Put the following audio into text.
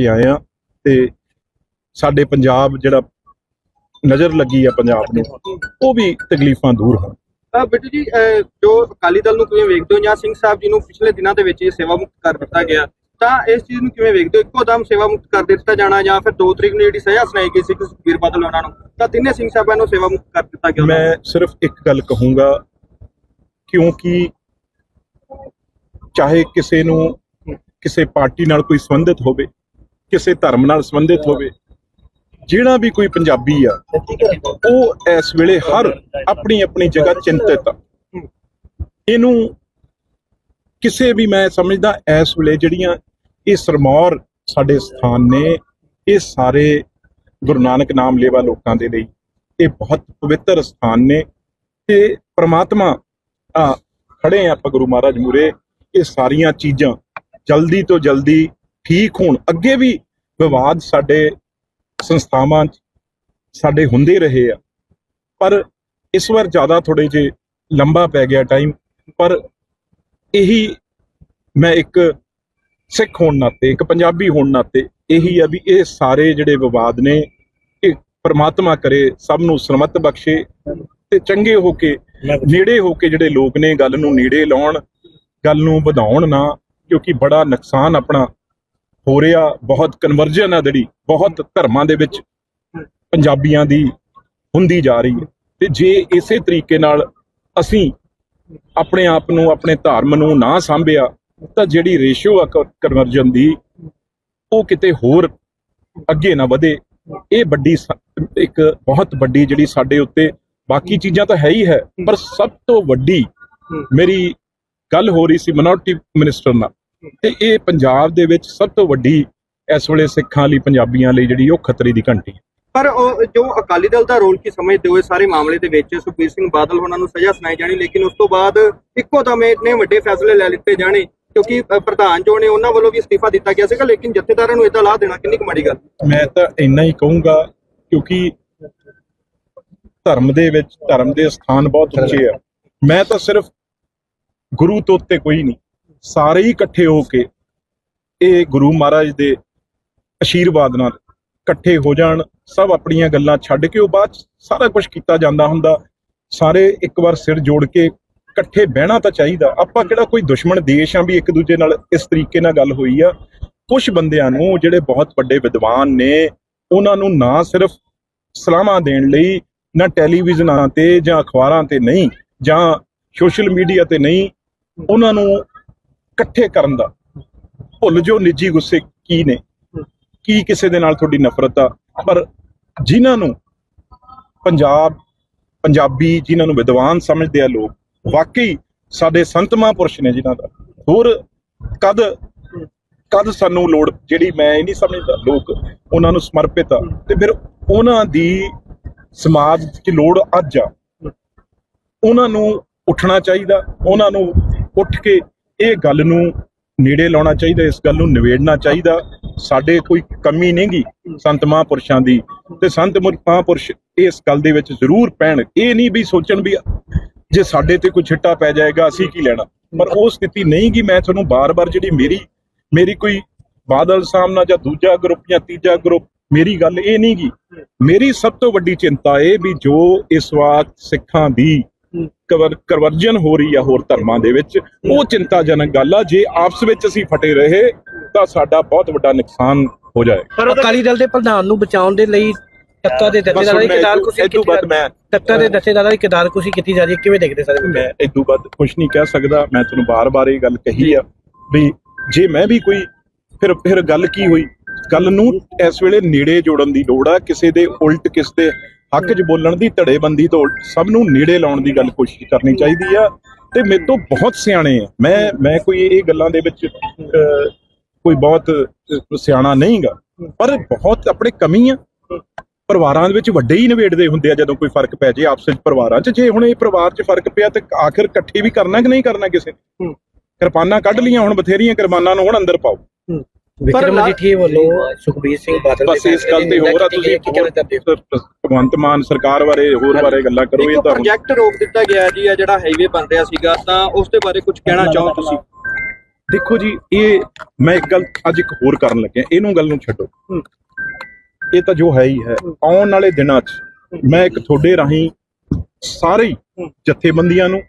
ਕੇ ਆਏ ਆ ਤੇ ਸਾਡੇ ਪੰਜਾਬ ਜਿਹੜਾ ਨਜ਼ਰ ਲੱਗੀ ਆ ਪੰਜਾਬ ਨੂੰ ਉਹ ਵੀ ਤਕਲੀਫਾਂ ਦੂਰ ਹੋਣ। ਅਹ ਬਿੱਟੂ ਜੀ ਜੋ ਅਕਾਲੀ ਦਲ ਨੂੰ ਕਿਵੇਂ ਵੇਖਦੇ ਹੋ ਜਾਂ ਸਿੰਘ ਸਾਹਿਬ ਜੀ ਨੂੰ ਪਿਛਲੇ ਦਿਨਾਂ ਦੇ ਵਿੱਚ ਇਹ ਸੇਵਾ ਮੁਕਤ ਕਰ ਦਿੱਤਾ ਗਿਆ ਤਾਂ ਇਸ ਚੀਜ਼ ਨੂੰ ਕਿਵੇਂ ਵੇਖਦੇ ਹੋ? ਇੱਕੋ ਦਮ ਸੇਵਾ ਮੁਕਤ ਕਰ ਦਿੱਤਾ ਜਾਣਾ ਜਾਂ ਫਿਰ 2 ਤਰੀਕ ਨੂੰ ਜਿਹੜੀ ਸਜ਼ਾ ਸੁਣਾਈ ਗਈ ਸੀ ਸੁਖਬੀਰ ਬਾਦਲ ਉਹਨਾਂ ਨੂੰ ਤਾਂ ਤਿੰਨੇ ਸਿੰਘ ਸਾਹਿਬਾਂ ਨੂੰ ਸੇਵਾ ਮੁਕਤ ਕਰ ਦਿੱਤਾ ਗਿਆ। ਮੈਂ ਸਿਰਫ ਇੱਕ ਗੱਲ ਕਹੂੰਗਾ ਕਿਉਂਕਿ ਚਾਹੇ ਕਿਸੇ ਨੂੰ ਕਿਸੇ ਪਾਰਟੀ ਨਾਲ ਕੋਈ ਸੰਬੰਧਿਤ ਹੋਵੇ ਕਿਸੇ ਧਰਮ ਨਾਲ ਸੰਬੰਧਿਤ ਹੋਵੇ, ਜਿਹੜਾ ਵੀ ਕੋਈ ਪੰਜਾਬੀ ਆ, ਉਹ ਇਸ ਵੇਲੇ ਹਰ ਆਪਣੀ ਆਪਣੀ ਜਗ੍ਹਾ ਚਿੰਤਿਤ ਆ। ਇਹਨੂੰ ਕਿਸੇ ਵੀ ਮੈਂ ਸਮਝਦਾ, ਇਸ ਵੇਲੇ ਜਿਹੜੀਆਂ ਇਹ ਸਰਮੌਰ ਸਾਡੇ ਸਥਾਨ ਨੇ, ਇਹ ਸਾਰੇ ਗੁਰੂ ਨਾਨਕ ਨਾਮ ਲੇਵਾ ਲੋਕਾਂ ਦੇ ਲਈ ਇਹ ਬਹੁਤ ਪਵਿੱਤਰ ਸਥਾਨ ਨੇ ਤੇ ਪ੍ਰਮਾਤਮਾ ਆ ਖੜੇ ਆ ਆਪਾਂ ਗੁਰੂ ਮਹਾਰਾਜ ਮੂਰੇ ਇਹ ਸਾਰੀਆਂ ਚੀਜ਼ਾਂ ਜਲਦੀ ਤੋਂ ਜਲਦੀ ਠੀਕ ਹੋਣ। ਅੱਗੇ ਵੀ ਵਿਵਾਦ ਸਾਡੇ ਸੰਸਥਾਵਾਂ 'ਚ ਸਾਡੇ ਹੁੰਦੇ ਰਹੇ ਆ। ਪਰ ਇਸ ਵਾਰ ਜ਼ਿਆਦਾ ਥੋੜੇ ਜੇ ਲੰਬਾ ਪੈ ਗਿਆ ਟਾਈਮ ਪਰ ਇਹੀ ਮੈਂ ਇੱਕ ਸਿੱਖ ਹੋਣ ਨਾਤੇ ਇੱਕ ਪੰਜਾਬੀ ਹੋਣ ਨਾਤੇ ਇਹੀ ਆ ਵੀ ਇਹ ਸਾਰੇ ਜਿਹੜੇ ਵਿਵਾਦ ਨੇ ਇਹ ਪ੍ਰਮਾਤਮਾ ਕਰੇ ਸਭ ਨੂੰ ਸਨਮਤ ਬਖਸ਼ੇ ਤੇ ਚੰਗੇ ਹੋ ਕੇ ਨੇੜੇ ਹੋ ਕੇ ਜਿਹੜੇ ਲੋਕ ਨੇ ਗੱਲ ਨੂੰ ਨੇੜੇ ਲਾਉਣ ਗੱਲ ਨੂੰ ਵਧਾਉਣ ਨਾ ਕਿਉਂਕਿ ਬੜਾ ਨੁਕਸਾਨ ਆਪਣਾ ਹੋ ਰਿਹਾ ਬਹੁਤ ਕਨਵਰਜਨ ਆ ਜਿਹੜੀ, ਬਹੁਤ ਧਰਮਾਂ ਦੇ ਵਿੱਚ ਪੰਜਾਬੀਆਂ ਦੀ ਹੁੰਦੀ ਜਾ ਰਹੀ ਹੈ। ਤੇ ਜੇ ਇਸੇ ਤਰੀਕੇ ਨਾਲ ਅਸੀਂ ਆਪਣੇ ਆਪ ਨੂੰ, ਆਪਣੇ ਧਰਮ ਨੂੰ ਨਾ ਸਾਂਭਿਆ, ਤਾਂ ਜਿਹੜੀ ਰੇਸ਼ੋ ਆ ਕਨਵਰਜਨ ਦੀ, ਉਹ ਕਿਤੇ ਹੋਰ ਅੱਗੇ ਨਾ ਵਧੇ। ਇਹ ਵੱਡੀ ਇੱਕ ਬਹੁਤ ਵੱਡੀ ਜਿਹੜੀ ਸਾਡੇ ਉੱਤੇ, ਬਾਕੀ ਚੀਜ਼ਾਂ ਤਾਂ ਹੈ ਹੀ ਹੈ, ਪਰ ਸਭ ਤੋਂ ਵੱਡੀ ਮੇਰੀ ਗੱਲ ਹੋ ਰਹੀ ਸੀ ਮਿਨੋਰਟੀ ਮਿਨਿਸਟਰ ਨਾਲ। ਤੇ ਇਹ ਪੰਜਾਬ ਦੇ ਵਿੱਚ ਸਭ ਤੋਂ ਵੱਡੀ ਇਸ ਵੇਲੇ ਸਿੱਖਾਂ ਲਈ ਪੰਜਾਬੀਆਂ ਲਈ ਜਿਹੜੀ ਉਹ ਖਤਰੇ ਦੀ ਘੰਟੀ ਹੈ। ਪਰ ਉਹ ਜੋ ਅਕਾਲੀ ਦਲ ਦਾ ਰੋਲ ਕੀ ਸਮਝਦੇ ਹੋ ਇਸ ਸਾਰੇ ਮਾਮਲੇ ਦੇ ਵਿੱਚ? ਸੁਖਬੀਰ ਸਿੰਘ ਬਾਦਲ ਉਹਨਾਂ ਨੂੰ ਸਜ਼ਾ ਸੁਣਾਈ ਜਾਣੀ ਲੇਕਿਨ ਉਸ ਤੋਂ ਬਾਅਦ ਇੱਕੋ ਦਮ ਇੰਨੇ ਵੱਡੇ ਫੈਸਲੇ ਲੈ ਲਿੱਤੇ ਜਾਣੇ ਕਿਉਂਕਿ ਪ੍ਰਧਾਨ ਜੋ ਨੇ ਉਹਨਾਂ ਵੱਲੋਂ ਵੀ ਅਸਤੀਫਾ ਦਿੱਤਾ ਗਿਆ ਸੀਗਾ ਲੇਕਿਨ ਜਥੇਦਾਰਾਂ ਨੂੰ ਇਦਾਂ ਲਾ ਦੇਣਾ ਕਿੰਨੀ ਕੁ ਮਾੜੀ ਗੱਲ ਮੈਂ ਤਾਂ ਇੰਨਾ ਹੀ ਕਹੂੰਗਾ ਕਿਉਂਕਿ ਧਰਮ ਦੇ ਵਿੱਚ ਧਰਮ ਦੇ ਸਥਾਨ ਬਹੁਤ ਉੱਚੇ ਆ। ਮੈਂ ਤਾਂ ਸਿਰਫ ਗੁਰੂ ਤੋਂ ਉੱਤੇ ਕੋਈ ਨਹੀਂ। ਸਾਰੇ ਹੀ ਇਕੱਠੇ ਹੋ ਕੇ ਇਹ ਗੁਰੂ ਮਹਾਰਾਜ ਦੇ ਅਸ਼ੀਰਵਾਦ ਨਾਲ ਇਕੱਠੇ ਹੋ ਜਾਣ, ਸਭ ਆਪਣੀਆਂ ਗੱਲਾਂ ਛੱਡ ਕੇ ਉਹ ਬਾਅਦ 'ਚ ਸਾਰਾ ਕੁਝ ਕੀਤਾ ਜਾਂਦਾ ਹੁੰਦਾ। ਸਾਰੇ ਇੱਕ ਵਾਰ ਸਿਰ ਜੋੜ ਕੇ ਇਕੱਠੇ ਬਹਿਣਾ ਤਾਂ ਚਾਹੀਦਾ। ਆਪਾਂ ਕਿਹੜਾ ਕੋਈ ਦੁਸ਼ਮਣ ਦੇਸ਼ ਆ ਵੀ ਇੱਕ ਦੂਜੇ ਨਾਲ ਇਸ ਤਰੀਕੇ ਨਾਲ ਗੱਲ ਹੋਈ ਆ? ਕੁਝ ਬੰਦਿਆਂ ਨੂੰ ਜਿਹੜੇ ਬਹੁਤ ਵੱਡੇ ਵਿਦਵਾਨ ਨੇ, ਉਹਨਾਂ ਨੂੰ ਨਾ ਸਿਰਫ ਸਲਾਹਾਂ ਦੇਣ ਲਈ, ਨਾ ਟੈਲੀਵਿਜ਼ਨਾਂ ਤੇ ਜਾਂ ਅਖਬਾਰਾਂ ਤੇ ਨਹੀਂ, ਜਾਂ ਸੋਸ਼ਲ ਮੀਡੀਆ ਤੇ ਨਹੀਂ, ਉਹਨਾਂ ਨੂੰ ਇਕੱਠੇ ਕਰਨ ਦਾ। ਭੁੱਲ ਜੋ ਨਿੱਜੀ ਗੁੱਸੇ ਕੀ ਨੇ। ਕੀ ਕਿਸੇ ਦੇ ਨਾਲ ਤੁਹਾਡੀ ਨਫ਼ਰਤ ਆ। ਪਰ ਜਿਨ੍ਹਾਂ ਨੂੰ ਪੰਜਾਬ, ਪੰਜਾਬੀ ਜਿਨ੍ਹਾਂ ਨੂੰ ਵਿਦਵਾਨ ਸਮਝਦੇ ਆ ਲੋਕ, ਵਾਕਈ ਸਾਡੇ ਸੰਤ ਮਹਾਂਪੁਰਸ਼ ਨੇ ਜਿਨ੍ਹਾਂ ਦਾ। ਹੋਰ ਕਦ ਕਦ ਸਾਨੂੰ ਲੋੜ ਜਿਹੜੀ ਮੈਂ ਇਹ ਨਹੀਂ ਸਮਝਦਾ, ਲੋਕ ਉਹਨਾਂ ਨੂੰ ਸਮਰਪਿਤ ਆ। ਤੇ ਫਿਰ ਉਹਨਾਂ ਦੀ ਸਮਾਜ 'ਚ ਲੋੜ ਅੱਜ ਆ। ਉਹਨਾਂ ਨੂੰ ਉੱਠਣਾ ਚਾਹੀਦਾ। ਉਹਨਾਂ ਨੂੰ ਉੱਠ ਕੇ ਇਹ ਗੱਲ ਨੂੰ ਨੇੜੇ ਲਾਉਣਾ ਚਾਹੀਦਾ, ਇਸ ਗੱਲ ਨੂੰ ਨਿਬੇੜਨਾ ਚਾਹੀਦਾ। ਸਾਡੇ ਕੋਈ ਕਮੀ ਨਹੀਂਗੀ ਸੰਤ ਮਹਾਂਪੁਰਸ਼ਾਂ ਦੀ। ਤੇ ਸੰਤ ਮਹਾਂਪੁਰਸ਼ ਇਸ ਗੱਲ ਦੇ ਵਿੱਚ ਜ਼ਰੂਰ ਪੈਣ। ਇਹ ਨਹੀਂ ਵੀ ਸੋਚਣ ਵੀ ਜੇ ਸਾਡੇ ਤੇ ਕੋਈ ਛਿੱਟਾ ਪੈ ਜਾਏਗਾ, ਅਸੀਂ ਕੀ ਲੈਣਾ? ਪਰ ਉਹ ਸਥਿਤੀ ਨਹੀਂ ਗੀ ਮੈਂ ਤੁਹਾਨੂੰ ਬਾਰ-ਬਾਰ ਜਿਹੜੀ ਮੇਰੀ ਮੇਰੀ ਕੋਈ ਬਾਦਲ ਸਾਹਮਣਾ ਜਾਂ ਦੂਜਾ ਗਰੁੱਪ ਜਾਂ ਤੀਜਾ ਗਰੁੱਪ, ਮੇਰੀ ਗੱਲ ਇਹ ਨਹੀਂ ਗੀ ਮੇਰੀ ਸਭ ਤੋਂ ਵੱਡੀ ਚਿੰਤਾ ਇਹ ਵੀ ਜੋ ਇਸ ਵਾਰ ਸਿੱਖਾਂ ਦੀ ਕਵਰ ਕਰਵਰਜਨ ਹੋ ਰਹੀ ਆ ਹੋਰ ਧਰਮਾਂ ਦੇ ਵਿੱਚ। ਉਹ ਚਿੰਤਾਜਨਕ ਗੱਲ ਆ ਜੇ ਆਪਸ ਵਿੱਚ ਅਸੀਂ ਫਟੇ ਰਹੇ ਤਾਂ ਸਾਡਾ ਬਹੁਤ ਵੱਡਾ ਨੁਕਸਾਨ ਹੋ ਜਾਏ। ਅਕਾਲੀ ਦਲ ਦੇ ਪ੍ਰਧਾਨ ਨੂੰ ਬਚਾਉਣ ਦੇ ਲਈ ਟੱਕਾ ਦੇ ਦਸਤੇਦਾਰਾਂ ਦੀ ਹੁਣ ਕਿਦਾਰ ਮੈਂ ਕੁਸੀ ਇਹ ਤੋਂ ਬਾਅਦ ਮੈਂ ਟੱਕਾ ਦੇ ਦਸਤੇਦਾਰਾਂ ਦੀ ਕਿਦਾਰ ਕੁਸੀ ਕੀਤੀ ਜਾ ਰਹੀ ਹੈ ਕਿਵੇਂ ਦੇਖਦੇ ਸਾਰੇ ਮੈਂ ਇਦੋਂ ਵੱਧ ਕੁਝ ਨਹੀਂ ਕਹਿ ਸਕਦਾ ਮੈਂ ਤੁਹਾਨੂੰ ਬਾਰ-ਬਾਰ ਇਹ ਗੱਲ ਕਹੀ ਆ ਵੀ ਜੇ ਮੈਂ ਵੀ ਕੋਈ ਫਿਰ ਫਿਰ ਗੱਲ ਕੀ ਹੋਈ? ਗੱਲ ਨੂੰ ਇਸ ਵੇਲੇ ਨੇੜੇ ਜੋੜਨ ਦੀ ਲੋੜ ਆ ਕਿਸੇ ਦੇ ਉਲਟ ਕਿਸ ਦੇ ਹੱਕ 'ਚ ਬੋਲਣ ਦੀ ਧੜੇਬੰਦੀ ਤੋਂ ਸਭ ਨੂੰ ਨੇੜੇ ਲਾਉਣ ਦੀ ਗੱਲ ਕੋਸ਼ਿਸ਼ ਕਰਨੀ ਚਾਹੀਦੀ ਆ। ਤੇ ਮੇਰੇ ਤੋਂ ਬਹੁਤ ਸਿਆਣੇ ਆ। ਮੈਂ ਮੈਂ ਕੋਈ ਇਹ ਗੱਲਾਂ ਦੇ ਵਿੱਚ ਕੋਈ ਬਹੁਤ ਸਿਆਣਾ ਨਹੀਂਗਾ। ਪਰ ਬਹੁਤ ਆਪਣੇ ਕਮੀ ਆ। ਪਰਿਵਾਰਾਂ ਦੇ ਵਿੱਚ ਵੱਡੇ ਹੀ ਨਿਬੇੜਦੇ ਹੁੰਦੇ ਆ ਜਦੋਂ ਕੋਈ ਫ਼ਰਕ ਪੈ ਜੇ ਆਪਸ ਵਿੱਚ ਪਰਿਵਾਰਾਂ 'ਚ। ਜੇ ਹੁਣ ਇਹ ਪਰਿਵਾਰ 'ਚ ਫ਼ਰਕ ਪਿਆ ਤੇ ਆਖਿਰ ਇਕੱਠੇ ਵੀ ਕਰਨਾ ਕਿ ਨਹੀਂ ਕਰਨਾ ਕਿਸੇ ਨੇ? ਕਿਰਪਾਨਾਂ ਕੱਢ ਲੀਆਂ ਹੁਣ ਬਥੇਰੀਆਂ ਕਿਰਪਾਨਾਂ ਨੂੰ ਹੁਣ ਅੰਦਰ ਪਾਓ। ਵਿਕਰਮ ਮਜੀਠੀਏ ਵੱਲੋਂ ਸੁਖਬੀਰ ਸਿੰਘ ਬਾਦਲ ਬਸ ਇਸ ਗੱਲ ਤੇ ਹੋਰ ਆ ਤੁਸੀਂ ਭਗਵੰਤ ਮਾਨ ਸਰਕਾਰ ਬਾਰੇ ਹੋਰ ਬਾਰੇ ਗੱਲਾਂ ਕਰੋ ਇਹ ਤਾਂ ਪ੍ਰੋਜੈਕਟ ਰੋਕ ਦਿੱਤਾ ਗਿਆ ਜੀ ਆ ਜਿਹੜਾ ਹਾਈਵੇ ਬਣ ਰਿਹਾ ਸੀਗਾ ਤਾਂ ਉਸ ਦੇ ਬਾਰੇ ਕੁਝ ਕਹਿਣਾ ਚਾਹੋ ਤੁਸੀਂ? ਦੇਖੋ ਜੀ ਇਹ ਮੈਂ ਇੱਕ ਗੱਲ ਅੱਜ ਇੱਕ ਹੋਰ ਕਰਨ ਲੱਗਿਆ ਇਹਨੂੰ ਗੱਲ ਨੂੰ ਛੱਡੋ। ਇਹ ਤਾਂ ਜੋ ਹੈ ਹੀ ਹੈ ਆਉਣ ਵਾਲੇ ਦਿਨਾਂ 'ਚ ਮੈਂ ਇੱਕ ਤੁਹਾਡੇ ਰਾਹੀਂ ਸਾਰੇ ਜਥੇਬੰਦੀਆਂ ਨੂੰ